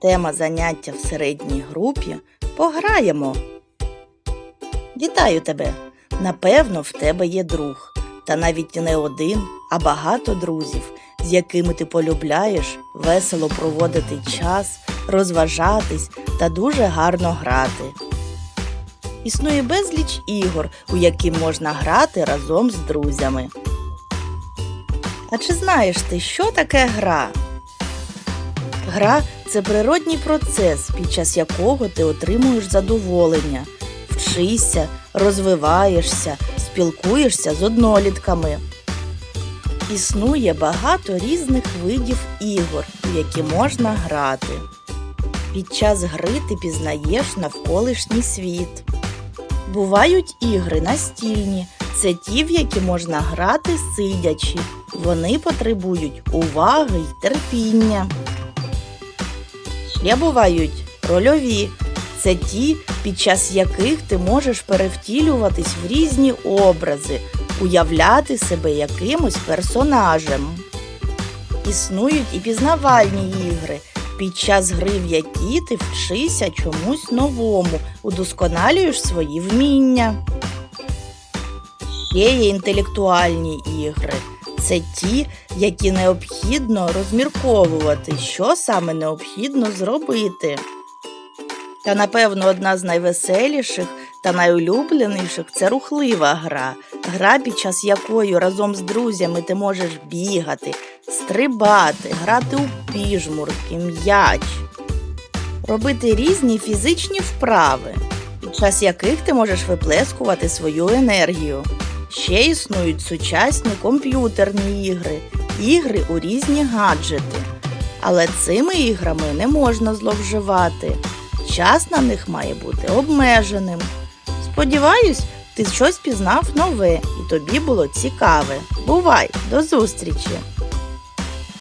Тема заняття в середній групі Пограємо. Вітаю тебе! Напевно, в тебе є друг, та навіть не один, а багато друзів, з якими ти полюбляєш весело проводити час, розважатись та дуже гарно грати. Існує безліч ігор, у які можна грати разом з друзями. А чи знаєш ти, що таке гра? Гра це природній процес, під час якого ти отримуєш задоволення, вчишся, розвиваєшся, спілкуєшся з однолітками. Існує багато різних видів ігор, у які можна грати. Під час гри ти пізнаєш навколишній світ. Бувають ігри настільні, це ті, в які можна грати сидячи. Вони потребують уваги й терпіння. Ще бувають рольові. Це ті, під час яких ти можеш перевтілюватись в різні образи, уявляти себе якимось персонажем. Існують і пізнавальні ігри, під час гри в які ти вчишся чомусь новому, удосконалюєш свої вміння. Ще є інтелектуальні ігри. Це ті, які необхідно розмірковувати, що саме необхідно зробити. Та, напевно, одна з найвеселіших та найулюбленіших це рухлива гра. Гра, під час якої разом з друзями ти можеш бігати, стрибати, грати у піжмурки, м'яч, робити різні фізичні вправи, під час яких ти можеш виплескувати свою енергію. Ще існують сучасні комп'ютерні ігри, ігри у різні гаджети. Але цими іграми не можна зловживати. Час на них має бути обмеженим. Сподіваюсь, ти щось пізнав нове і тобі було цікаве. Бувай, до зустрічі!